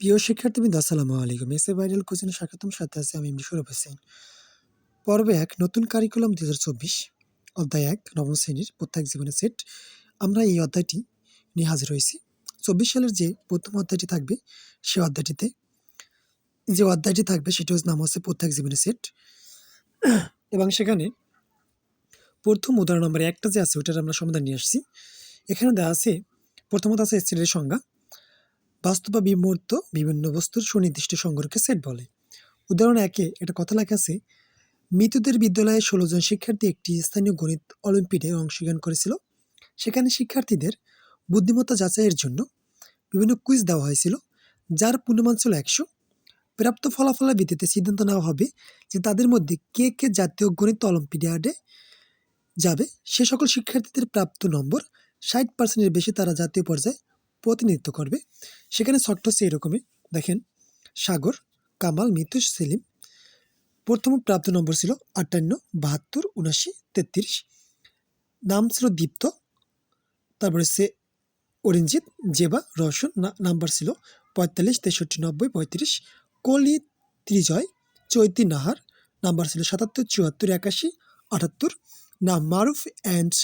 প্রিয় শিক্ষার্থীবৃন্দ আসসালামু আলাইকুম। এসএ ভাইরাল কোচিনে স্বাগতম। সাথে আছে আমি মুশারফ হোসেন। পর্বে এক নতুন কারিকুলাম দু হাজার চব্বিশ, অধ্যায় এক, নবম শ্রেণির প্রত্যেক জীবনের সেট। আমরা এই অধ্যায়টি নিয়ে হাজির হয়েছি। চব্বিশ সালের যে প্রথম অধ্যায়টি থাকবে, সে অধ্যায়টিতে যে অধ্যায়টি থাকবে, সেটি হচ্ছে নাম হচ্ছে প্রত্যেক জীবনের সেট। এবং সেখানে প্রথম উদাহরণ নম্বরে একটা যে আছে ওটার আমরা সমাধান নিয়ে আসছি। এখানে দেওয়া আছে, প্রথমত আছে সেটের সংজ্ঞা। বাস্তব বা বিমূর্ত বিভিন্ন বস্তুর সুনির্দিষ্ট সংগ্রহকে সেট বলে। উদাহরণ একে, একটা কথা লেখা আছে, মৃতদের বিদ্যালয়ে ষোলো জন শিক্ষার্থী একটি স্থানীয় গণিত অলিম্পিয়াডে অংশগ্রহণ করেছিল। সেখানে শিক্ষার্থীদের বুদ্ধিমত্তা যাচাইয়ের জন্য বিভিন্ন কুইজ দেওয়া হয়েছিল, যার পূর্ণমান ছিল একশো। প্রাপ্ত ফলাফলের ভিত্তিতে সিদ্ধান্ত নেওয়া হবে যে তাদের মধ্যে কে কে জাতীয় গণিত অলিম্পিয়াডে যাবে। সে সকল শিক্ষার্থীদের প্রাপ্ত নম্বর ষাট পার্সেন্টের বেশি, তারা জাতীয় পর্যায়ে প্রতিনিধিত্ব করবে। সেখানে শর্ট হচ্ছে এরকমই দেখেন, সাগর, কামাল মিতু সেলিম। প্রথম প্রাপ্ত নম্বর ছিল আটান্ন, বাহাত্তর উনাশি তেত্রিশ। নাম ছিল দীপ্ত। তারপরে সে অরিঞ্জিত জেবা, রওশন। নাম্বার ছিল পঁয়তাল্লিশ, তেষট্টি, নব্বই, পঁয়ত্রিশ। কলি, ত্রিজয়, চৈতি, নাহার। নাম্বার ছিল সাতাত্তর, চুয়াত্তর, একাশি, আটাত্তর। নাম মারুফ অ্যান্ড,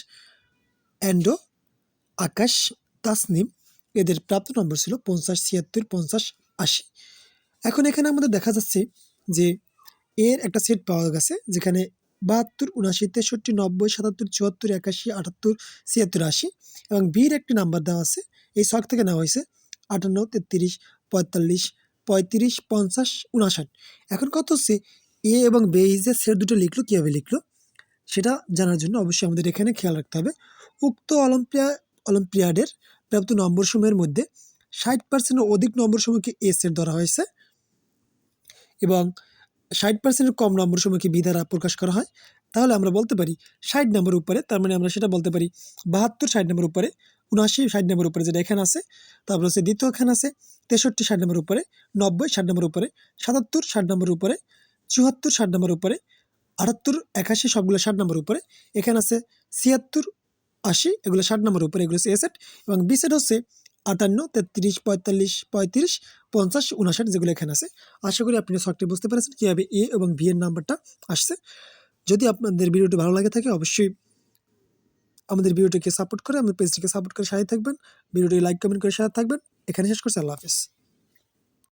অ্যান্ডো, আকাশ, তাসনিম। এদের প্রাপ্ত নম্বর ছিল পঞ্চাশ, ছিয়াত্তর, পঞ্চাশ, আশি। এখন এখানে আমাদের দেখা যাচ্ছে যে এর একটা সেট পাওয়া গেছে যেখানে বাহাত্তর, উনআশি, তেষট্টি, নব্বই, সাতাত্তর, চুয়াত্তর, একাশি, আটাত্তর, ছিয়াত্তর, আশি এবং বির একটি নাম্বার দেওয়া আছে। এই ছক থেকে নেওয়া হয়েছে আটান্ন, তেত্রিশ, পঁয়তাল্লিশ, পঁয়ত্রিশ, পঞ্চাশ, উনষাট। এখন কত হচ্ছে? এ এবং বে যে সেট দুটো লিখলো, কীভাবে লিখলো? সেটা জানার জন্য অবশ্যই আমাদের এখানে খেয়াল রাখতে হবে। উক্ত অলিম্পিয়া অলিম্পিয়াডের প্রাপ্ত নম্বর সময়ের মধ্যে ষাট পার্সেন্টের অধিক নম্বর সময়কে এ সেট ধরা হয়েছে এবং ষাট পার্সেন্টের কম নম্বর সময়কে বি দ্বারা প্রকাশ করা হয়। তাহলে আমরা বলতে পারি ষাট নম্বর উপরে, তার মানে আমরা সেটা বলতে পারি বাহাত্তর ষাট নম্বর উপরে, উনআশি ষাট নম্বর উপরে যেটা এখানে আছে, তারপর হচ্ছে দ্বিতীয় এখানে আছে তেষট্টি ষাট নম্বর উপরে, নব্বই ষাট নম্বর উপরে, সাতাত্তর ষাট নম্বর উপরে, চুয়াত্তর ষাট নম্বর উপরে, আটাত্তর, একাশি সবগুলো ষাট নম্বর উপরে, এখানে আছে ছিয়াত্তর আশি, এগুলো ষাট নম্বর উপরে, এগুলো হচ্ছে এ সেট এবং বি সেট হচ্ছে আটান্ন, তেত্রিশ, পঁয়তাল্লিশ, পঁয়ত্রিশ, পঞ্চাশ উনষাট যেগুলো এখানে আছে। আশা করি আপনি শখটি বুঝতে পেরেছেন কীভাবে এ এবং বি এর নাম্বারটা আসছে। যদি আপনাদের ভিডিওটি ভালো লাগে থাকে, অবশ্যই আমাদের ভিডিওটিকে সাপোর্ট করে, আমাদের পেজটিকে সাপোর্ট করে সাথে থাকবেন। ভিডিওটি লাইক, কমেন্ট করে সাথে থাকবেন। এখানে শেষ করছি, আল্লাহ হাফিজ।